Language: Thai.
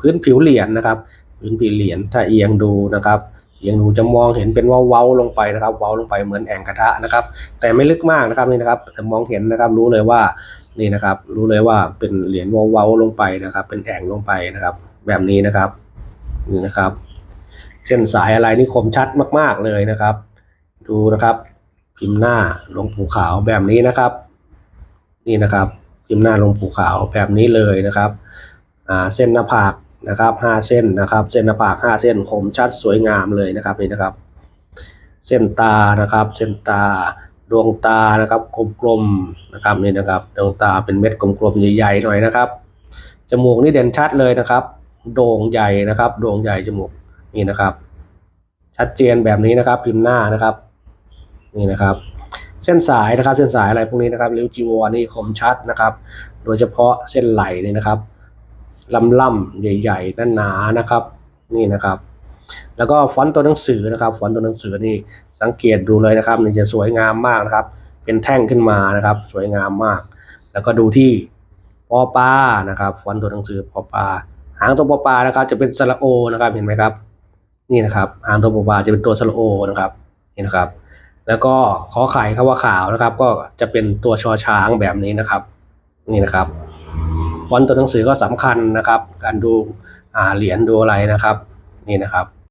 พื้นผิวเหรียญนะครับพื้นผิวเหรียญถ้าเอียงดูนะครับเอียงดูจะมองเห็นเป็นว่าเว้าลงไปนะครับ เว้าลงไปเหมือนแอ่งกระทะนะครับ แต่ไม่ลึกมากนะครับนี่นะครับแต่มองเห็นนะครับ รู้เลยว่านี่นะครับ รู้เลยว่าเป็นเหรียญเว้าลงไปนะครับ เป็นแอ่งลงไปนะครับ แบบนี้นะครับนี่นะครับ เส้นสายอะไรนี่คมชัดมาก ๆเลยนะครับ ดูนะครับ พิมพ์หน้าลงปู่ขาวแบบนี้นะครับ นี่นะครับ พิมพ์หน้าลงปู่ขาวแบบนี้เลยนะครับ อ่าเส้นหน้าผาก นะครับห้าเส้นนะครับ เส้นหน้าผากห้าเส้นคมชัดสวยงามเลยนะครับนี่นะครับ เส้นตานะครับ เส้นตาดวงตานะครับกลมๆนะครับนี่นะครับ ดวงตาเป็นเม็ดกลมๆใหญ่ๆหน่อยนะครับจมูกนี่เด่นชัดเลยนะครับ โด่งใหญ่นะครับ โด่งใหญ่จมูกนี่นะครับ ชัดเจนแบบนี้นะครับ พิมพ์หน้านะครับ นี่นะครับ เส้นสายนะครับ เส้นสายอะไรพวกนี้นะครับริ้วจีวรนี่คมชัดนะครับ โดยเฉพาะเส้นไหลนี่นะครับ ลำล่ำๆใหญ่ๆหนาๆนะครับ นี่นะครับ แล้วก็ฟอนต์ตัวหนังสือนะครับ ฟอนต์ตัวหนังสือนี่สังเกตดูเลยนะครับนี่จะสวยงามมากนะครับ เป็นแท่งขึ้นมานะครับ สวยงามมาก แล้วก็ดูที่ปอปลานะครับ ฟอนต์ตัวหนังสือปอปลาหางตัวปอปลานะครับ จะเป็นสระโอนะครับเห็นไหมครับ นี่นะครับหางตัวปอปลาจะเป็นตัวสระโอนะครับนี่นะครับ แล้วก็ขอไข่คำว่าขาวนะครับ ก็จะเป็นตัวชอช้างแบบนี้นะครับ นี่นะครับ ฟอนต์ตัวหนังสือก็สำคัญนะครับ การดูเหรียญดูอะไรนะครับ นี่นะครับ